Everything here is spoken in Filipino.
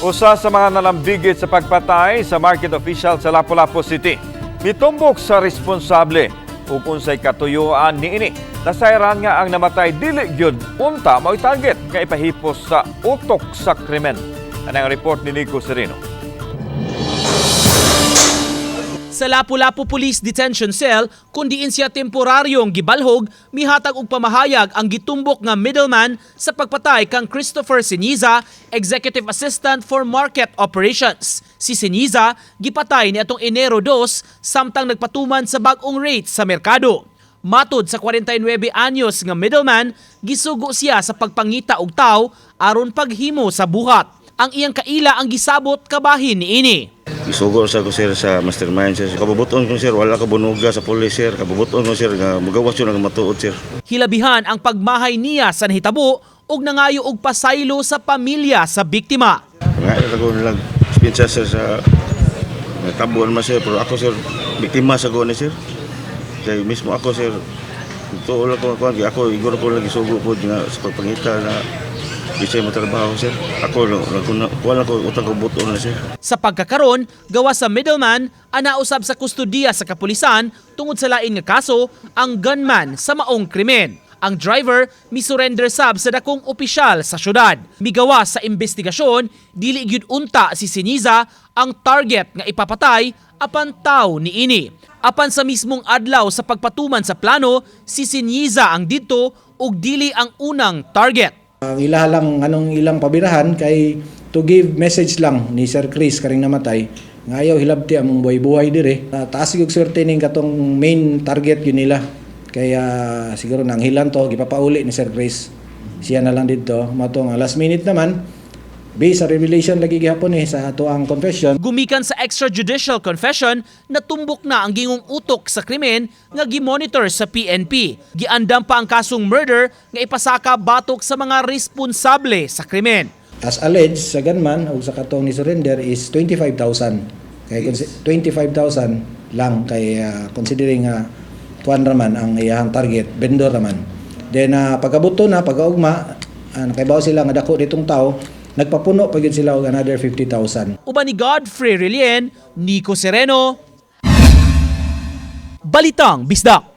Usa sa mga nalambigit sa pagpatay sa market official sa Lapu-Lapu City. Mitumbok sa responsable ug unsay katuyuan niini. Nasayran nga ang namatay dili gyud unta mao target nga ipahipos sa utok sa krimen. Anang report ni Nico Sereno. Sa Lapu-Lapu Police Detention Cell, kundiin siya temporaryong gibalhog, mihatag og pamahayag ang gitumbok nga middleman sa pagpatay kang Christopher Siniza, Executive Assistant for Market Operations. Si Siniza gipatay ni atong Enero 2 samtang nagpatuman sa bag-ong rate sa merkado. Matod sa 49 anyos nga middleman, gisugo siya sa pagpangita og taw aron paghimo sa buhat. Ang iyang kaila ang gisabot kabahin niini. Isugo sa ko sir sa mastermind sir. Kabubuton ko sir, wala ka bunuga sa police sir. Kabubuton ko sir, nga magawas yun nga matuod sir. Hilabihan ang pagmahay niya sa nahitabo ug nangayo og pasaylo sa pamilya sa biktima. Nga ko nilang spinsa sir sa tabuan ma sir. Pero ako sir, biktima sa ko ni sir. Kaya mismo ako sir, ito wala ko ako, ako igor ko lagi sugo po nga sa pagpangita na bisay mo trabaho sir. Ako wala ko utang ko buton na sir. Sa pagkakaron, gawa sa middleman, anausab sa kustudiya sa kapulisan tungod sa lain nga kaso ang gunman sa maong krimen. Ang driver misurrender sab sa dakong opisyal sa syudad. Migawa sa investigasyon, dili gyud unta si Siniza ang target nga ipapatay apan taw ni ini. Apan sa mismong adlaw sa pagpatuman sa plano, si Siniza ang dito ug dili ang unang target. Ang ila lang anong ilang pabirahan kay to give message lang ni Sir Chris karing namatay nga ayaw hilabti among buhay-buhay dire. Uh, taas gyud swerte ning katong main target yun nila. Kaya siguro nang hilan to gipapauli ni Sir Chris. Siya na lang dito. Mato nga last minute naman based sa revelation lagi gihapon eh sa ato ang confession Gumikan sa extrajudicial confession, natumbok na ang gingong utok sa krimen nga gimonitor sa PNP. Giandam pa ang kasong murder nga ipasaka batok sa mga responsable sa krimen. as alleged sa gunman o sa katong ni surrender is 25,000. Kay consi- 25,000 lang kay ah, considering nga kuan raman ang iyahang target, vendor raman. Then uh, pagkabuto na pagaugma, uh, nakaibaw sila nga dako ditong tao, nagpapuno pa gyud sila og another 50,000. Uban ni Godfrey Relien, Nico Sereno, Balitang Bisdak.